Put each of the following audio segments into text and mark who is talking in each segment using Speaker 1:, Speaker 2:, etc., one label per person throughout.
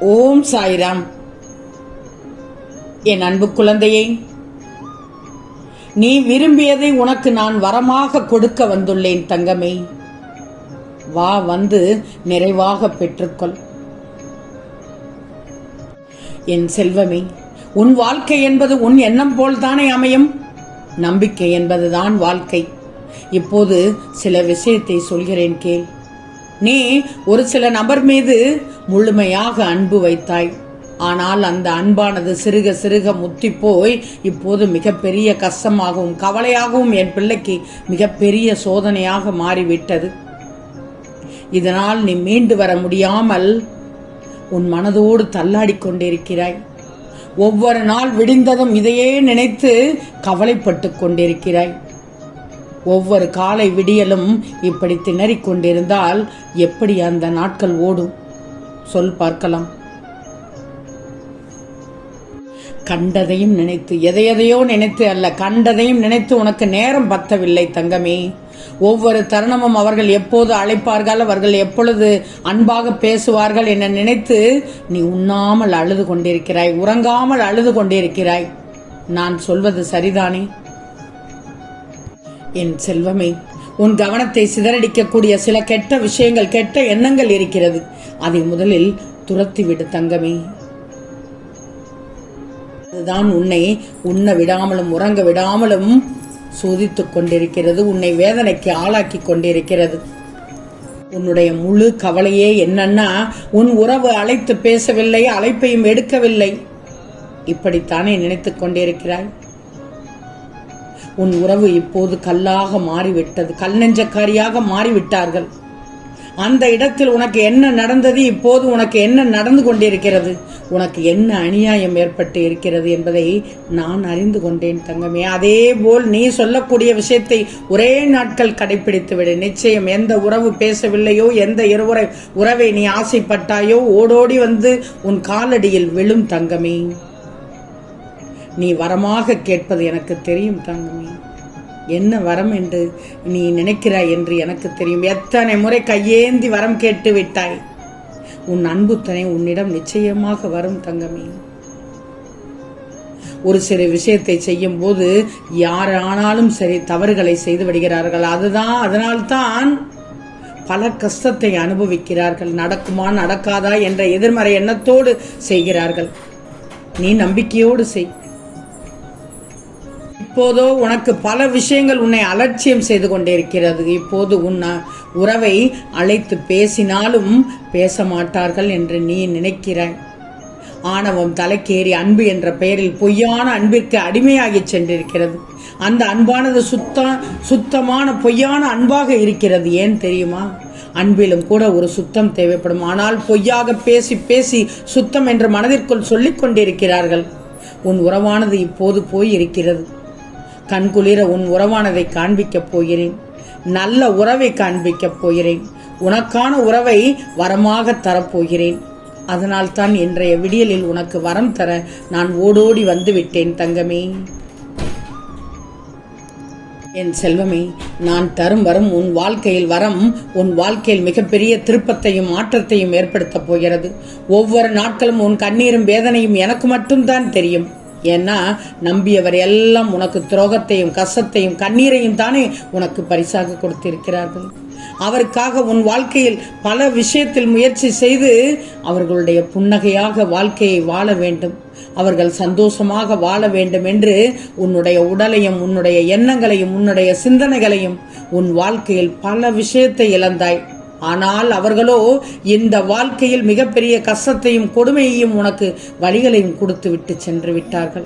Speaker 1: ஓம் சாய்ராம். என் அன்பு குழந்தையே நீ விரும்பியதை உனக்கு நான் வரமாக கொடுக்க வந்துள்ளேன் தங்கமே. வா வந்து நிறைவாக பெற்றுக்கொள். என் செல்வமே உன் வாழ்க்கை என்பது உன் எண்ணம் போல்தானே அமையும்? நம்பிக்கை என்பதுதான் வாழ்க்கை. இப்போது சில விஷயத்தை சொல்கிறேன் கேள். நீ ஒரு சில நபர் மீது முழுமையாக அன்பு வைத்தாய். ஆனால் அந்த அன்பானது சிறுக சிறுக முத்தி போய் இப்போது மிகப்பெரிய கஷ்டமாகவும் கவலையாகவும் என் பிள்ளைக்கு மிகப்பெரிய சோதனையாக மாறிவிட்டது. இதனால் நீ மீண்டு வர முடியாமல் உன் மனதோடு தள்ளாடிக் கொண்டிருக்கிறாய். ஒவ்வொரு நாள் விடிந்ததும் இதையே நினைத்து கவலைப்பட்டு கொண்டிருக்கிறாய். ஒவ்வொரு காலை விடியலும் இப்படி திணறிக் கொண்டிருந்தால் எப்படி அந்த நாட்கள் ஓடும்? சொல் பார்க்கலாம். கண்டதையும் நினைத்து எதையதையோ நினைத்து அல்ல கண்டதையும் நினைத்து உனக்கு நேரம் பத்தவில்லை தங்கமே. ஒவ்வொரு தருணமும் அவர்கள் எப்போது அழைப்பார்கள் அவர்கள் எப்பொழுது அன்பாக பேசுவார்கள் என நினைத்து நீ உண்ணாமல் அழுது கொண்டிருக்கிறாய் உறங்காமல் அழுது கொண்டிருக்கிறாய். நான் சொல்வது சரிதானே? என் செல்வமே உன் கவனத்தை சிதறடிக்கக்கூடிய சில கெட்ட விஷயங்கள் கெட்ட எண்ணங்கள் இருக்கிறது. அதை முதலில் துரத்திவிடு தங்கமே. அதுதான் உன்னை உண்ண விடாமலும் உறங்க விடாமலும் சோதித்துக் கொண்டிருக்கிறது உன்னை வேதனைக்கு ஆளாக்கி கொண்டிருக்கிறது. உன்னுடைய முழு கவலையே என்னன்னா உன் உறவு அழைத்து பேசவில்லை அழைப்பையும் எடுக்கவில்லை. இப்படித்தானே நினைத்துக் கொண்டிருக்கிறாய். உன் உறவு இப்போது கல்லாக மாறிவிட்டது. கல் நெஞ்சக்காரியாக மாறிவிட்டார்கள். அந்த இடத்தில் உனக்கு என்ன நடந்தது? இப்போது உனக்கு என்ன நடந்து கொண்டிருக்கிறது? உனக்கு என்ன அநியாயம் ஏற்பட்டு இருக்கிறது என்பதை நான் அறிந்து கொண்டேன் தங்கமே. அதே போல் நீ சொல்லக்கூடிய விஷயத்தை ஒரே நாட்கள் கடைபிடித்து விடு. நிச்சயம் எந்த உறவு பேசவில்லையோ எந்த இருவரை உறவை நீ ஆசைப்பட்டாயோ ஓடோடி வந்து உன் காலடியில் விழும் தங்கமே. நீ வரமாக கேட்பது எனக்கு தெரியும் தங்கமே என்ன வரம் என்று நீ நினைக்கிறாய் என்று எனக்கு தெரியும். எத்தனை முறை கையேந்தி வரம் கேட்டு விட்டாய்? உன் அன்புத்தனை உன்னிடம் நிச்சயமாக வரும் தங்கமே ஒரு சில விஷயத்தை செய்யும் போது யாரானாலும் சரி தவறுகளை செய்து விடுகிறார்கள். அதுதான் அதனால்தான் பல கஷ்டத்தை அனுபவிக்கிறார்கள். நடக்குமா நடக்காதா என்ற எதிர்மறை எண்ணத்தோடு செய்கிறார்கள். நீ நம்பிக்கையோடு செய். இப்போதோ உனக்கு பல விஷயங்கள் உன்னை அலட்சியம் செய்து கொண்டிருக்கிறது. இப்போது உன் உறவை அழைத்து பேசினாலும் பேச மாட்டார்கள் என்று நீ நினைக்கிறாய். ஆணவம் தலைக்கேறி அன்பு என்ற பெயரில் பொய்யான அன்பிற்கு அடிமையாகி சென்றிருக்கிறது. அந்த அன்பானது சுத்த சுத்தமான பொய்யான அன்பாக இருக்கிறது. ஏன் தெரியுமா? அன்பிலும் கூட ஒரு சுத்தம் தேவைப்படும். ஆனால் பொய்யாக பேசி பேசி சுத்தம் என்று மனதிற்குள் சொல்லிக் கொண்டிருக்கிறார்கள். உன் உறவானது இப்போது போய் இருக்கிறது கண்குளிர உன் உறவானதை காண்பிக்கப் போகிறேன். நல்ல உறவை காண்பிக்கப் போகிறேன். உனக்கான உறவை வரமாக தரப்போகிறேன். அதனால்தான் இன்றைய விடியலில் உனக்கு வரம் தர நான் ஓடோடி வந்து விட்டேன் தங்கமே. என் செல்வமே நான் தரும் வரும் உன் வாழ்க்கையில் வரம் உன் வாழ்க்கையில் மிகப்பெரிய திருப்பத்தையும் மாற்றத்தையும் ஏற்படுத்தப் போகிறது. ஒவ்வொரு நாட்களும் உன் கண்ணீரும் வேதனையும் எனக்கு மட்டும்தான் தெரியும். ஏன்னா நம்பியவர் எல்லாம் உனக்கு துரோகத்தையும் கசத்தையும் கண்ணீரையும் தானே உனக்கு பரிசாக கொடுத்திருக்கிறார்கள். அவருக்காக உன் வாழ்க்கையில் பல விஷயத்தில் முயற்சி செய்து அவர்களுடைய புன்னகையாக வாழ்க்கையை வாழ வேண்டும். அவர்கள் சந்தோஷமாக வாழ வேண்டும் என்று உன்னுடைய உடலையும் உன்னுடைய எண்ணங்களையும் உன்னுடைய சிந்தனைகளையும் உன் வாழ்க்கையில் பல விஷயத்தை இழந்தாய். ஆனால் அவர்களோ இந்த வாழ்க்கையில் மிகப்பெரிய கஷ்டத்தையும் கொடுமையையும் உனக்கு வழிகளையும் கொடுத்து விட்டு சென்று விட்டார்கள்.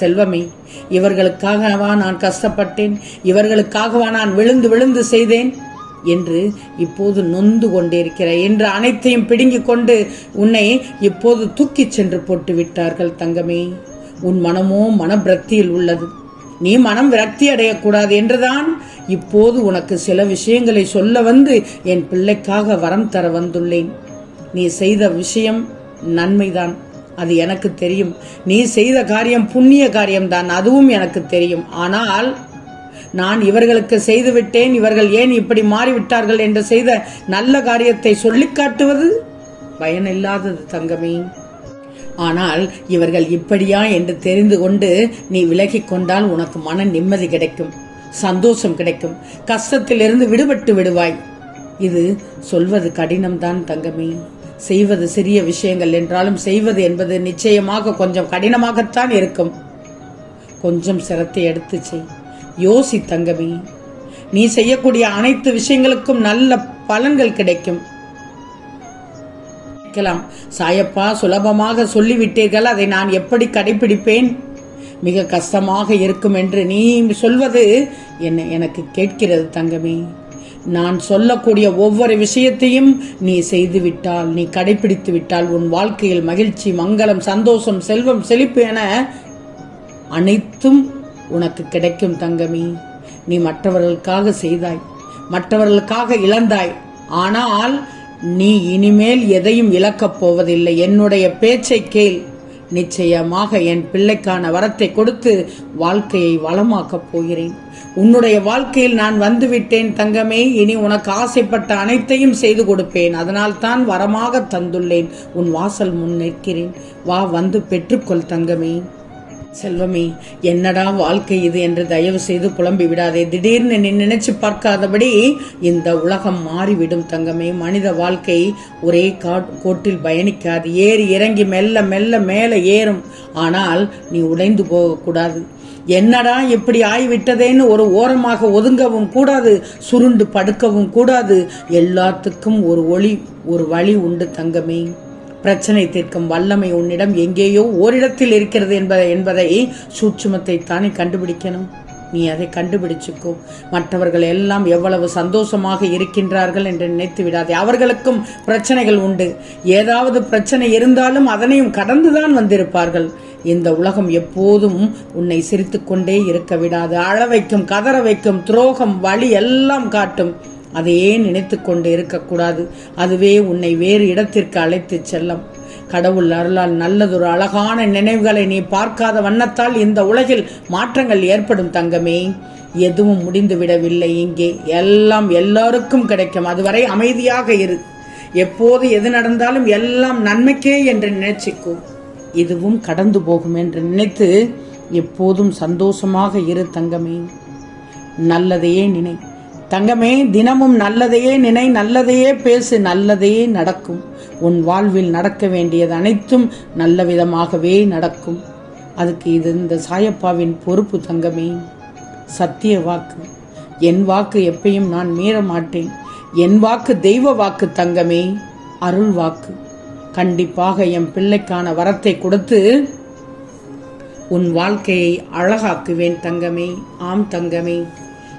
Speaker 1: செல்வமே இவர்களுக்காகவா நான் கஷ்டப்பட்டேன்? இவர்களுக்காகவா நான் விழுந்து விழுந்து செய்தேன்? என்று இப்போது நொந்து கொண்டிருக்கிறாய் என்று அனைத்தையும் பிடுங்கிக் கொண்டு உன்னை இப்போது தூக்கிச் சென்று போட்டு விட்டார்கள் தங்கமே. உன் மனமோ மனப்பிரத்தியில் உள்ளது. நீ மனம் விரக்தி அடையக்கூடாது என்றுதான் இப்போது உனக்கு சில விஷயங்களை சொல்ல வந்து என் பிள்ளைக்காக வரம் தர வந்துள்ளேன். நீ செய்த விஷயம் நன்மைதான். அது எனக்கு தெரியும். நீ செய்த காரியம் புண்ணிய காரியம்தான். அதுவும் எனக்கு தெரியும். ஆனால் நான் இவர்களுக்கு செய்து விட்டேன். இவர்கள் ஏன் இப்படி மாறிவிட்டார்கள் என்று செய்த நல்ல காரியத்தை சொல்லிக் காட்டுவது பயனில்லாதது தங்கமே. ஆனால் இவர்கள் இப்படியா என்று தெரிந்து கொண்டு நீ விலகிக் கொண்டால் உனக்கு மன நிம்மதி கிடைக்கும் சந்தோஷம் கிடைக்கும் கஷ்டத்திலிருந்து விடுபட்டு விடுவாய். இது சொல்வது கடினம்தான் தங்கமே. செய்வது சிறிய விஷயங்கள் என்றாலும் செய்வது என்பது நிச்சயமாக கொஞ்சம் கடினமாகத்தான் இருக்கும். கொஞ்சம் சிரத்தை எடுத்து செய். யோசி தங்கமே. நீ செய்யக்கூடிய அனைத்து விஷயங்களுக்கும் நல்ல பலன்கள் கிடைக்கும். கேட்கலாம். சாயப்பா சுலபமாக சொல்லிவிட்டீர்கள். அதை நான் எப்படி கடைபிடிப்பேன் மிக கஷ்டமாக இருக்கும் என்று நீ சொல்வது என்ன எனக்கு கேட்கிறது தங்கமே. நான் சொல்லக்கூடிய ஒவ்வொரு விஷயத்தையும் நீ செய்துவிட்டால் நீ கடைபிடித்து விட்டால் உன் வாழ்க்கையில் மகிழ்ச்சி மங்களம் சந்தோஷம் செல்வம் செழிப்பு என அனைத்தும் உனக்கு கிடைக்கும் தங்கமே. நீ மற்றவர்களுக்காக செய்தாய் மற்றவர்களுக்காக இழந்தாய். ஆனால் நீ இனிமேல் எதையும் இழக்கப் போவதில்லை. என்னுடைய பேச்சை கேள். நிச்சயமாக என் பிள்ளைக்கான வரத்தை கொடுத்து வாழ்க்கையை வளமாக்கப் போகிறேன். உன்னுடைய வாழ்க்கையில் நான் வந்துவிட்டேன் தங்கமே. இனி உனக்கு ஆசைப்பட்ட அனைத்தையும் செய்து கொடுப்பேன். அதனால் தான் வரமாக தந்துள்ளேன். உன் வாசல் முன் நிற்கிறேன். வா வந்து பெற்றுக்கொள் தங்கமே. செல்வமே என்னடா வாழ்க்கை இது என்று தயவு செய்து புலம்பி விடாதே. திடீர்னு நீ நினைச்சு பார்க்காதபடி இந்த உலகம் மாறிவிடும் தங்கமே. மனித வாழ்க்கை ஒரே கோட்டில் பயணிக்காது. ஏறி இறங்கி மெல்ல மெல்ல மேலே ஏறும். ஆனால் நீ உடைந்து போகக்கூடாது. என்னடா இப்படி ஆய்விட்டதேன்னு ஒரு ஓரமாக ஒதுங்கவும் கூடாது. சுருண்டு படுக்கவும் கூடாது. எல்லாத்துக்கும் ஒரு ஒளி ஒரு வழி உண்டு தங்கமே. பிரச்சனை தீர்க்கும் வல்லமை உன்னிடம் எங்கேயோ ஓரிடத்தில் இருக்கிறது என்பதை என்பதை சூட்சுமத்தை தானே கண்டுபிடிக்கணும். நீ அதை கண்டுபிடிச்சுக்கோ. மற்றவர்கள் எல்லாம் எவ்வளவு சந்தோஷமாக இருக்கின்றார்கள் என்று நினைத்து விடாதே. அவர்களுக்கும் பிரச்சனைகள் உண்டு. ஏதாவது பிரச்சனை இருந்தாலும் அதனையும் கடந்துதான் வந்திருப்பார்கள். இந்த உலகம் எப்போதும் உன்னை சிரித்துக்கொண்டே இருக்க விடாது. அழ வைக்கும் கதற வைக்கும் துரோகம் வழி எல்லாம் காட்டும். அதையே நினைத்து கொண்டு இருக்கக்கூடாது. அதுவே உன்னை வேறு இடத்திற்கு அழைத்து செல்லும். கடவுள் அருளால் நல்லதொரு அழகான நினைவுகளை நீ பார்க்காத வண்ணத்தால் இந்த உலகில் மாற்றங்கள் ஏற்படும் தங்கமே. எதுவும் முடிந்து விடவில்லை இங்கே. எல்லாம் எல்லோருக்கும் கிடைக்கும். அதுவரை அமைதியாக இரு. எப்போது எது நடந்தாலும் எல்லாம் நன்மைக்கே என்று நினைச்சிக்கோ. இதுவும் கடந்து போகும் என்று நினைத்து எப்போதும் சந்தோஷமாக இரு தங்கமே. நல்லதையே நினை. தங்கமே தினமும் நல்லதையே நினை நல்லதையே பேசு நல்லதையே நடக்கும். உன் வாழ்வில் நடக்க வேண்டியது அனைத்தும் நல்ல விதமாகவே நடக்கும். அதுக்கு இது இந்த சாயப்பாவின் பொறுப்பு தங்கமே. சத்திய வாக்கு. என் வாக்கு எப்பயும் நான் மீற மாட்டேன். என் வாக்கு தெய்வ வாக்கு தங்கமே. அருள் வாக்கு. கண்டிப்பாக என் பிள்ளைக்கான வரத்தை கொடுத்து உன் வாழ்க்கையை அழகாக்குவேன் தங்கமே. ஆம் தங்கமே.